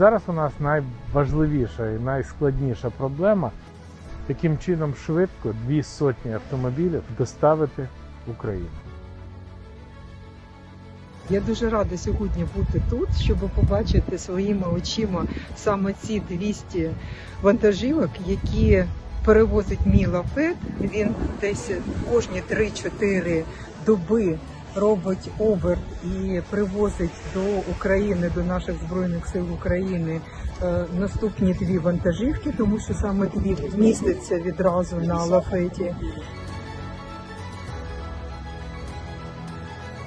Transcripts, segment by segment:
Зараз у нас найважливіша і найскладніша проблема яким чином швидко дві сотні автомобілів доставити в Україну. Я дуже рада сьогодні бути тут, щоб побачити своїми очима саме ці 200 вантажівок, які перевозить мій лафет. Він десь кожні 3-4 доби робить оберт і привозить до України, до наших збройних сил України е, наступні дві вантажівки, тому що саме дві містяться відразу на лафеті.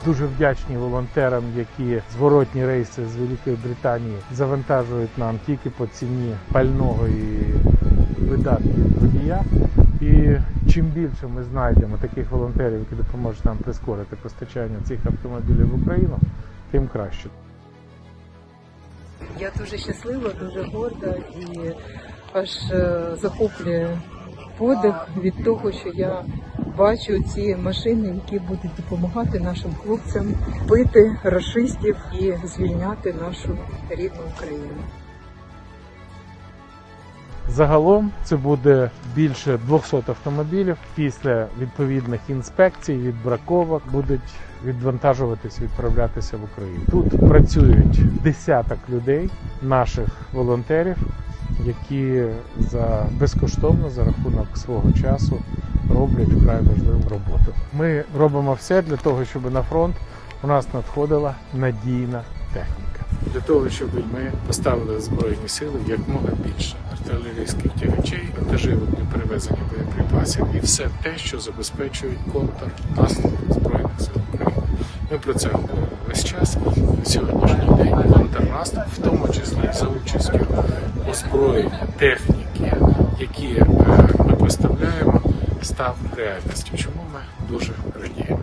Дуже вдячні волонтерам, які зворотні рейси з Великої Британії завантажують нам тільки по ціні пального і видатків водія. І чим більше ми знайдемо таких волонтерів, які допоможуть нам прискорити постачання цих автомобілів в Україну, тим краще. Я дуже щаслива, дуже горда і аж е, захоплює подих від того, що я бачу ці машини, які будуть допомагати нашим хлопцям бити рашистів і звільняти нашу рідну Україну. Загалом це буде більше 200 автомобілів. Після відповідних інспекцій, відбраковок будуть відвантажуватись, відправлятися в Україну. Тут працюють десяток людей, наших волонтерів, які за безкоштовно за рахунок свого часу роблять вкрай важливу роботу. Ми робимо все для того, щоб на фронт у нас надходила надійна техніка. Для того, щоб ми поставили збройні сили якмога більше артилерійських тягачей, вантажівок для перевезення боєприпасів і все те, що забезпечують контрнаступ збройних сил України. Ми про це говоримо весь час. На сьогоднішній день контрнаступ, в тому числі за участю озброєння, техніки, які е, ми поставляємо, став реальністю. Чому ми дуже радіємо.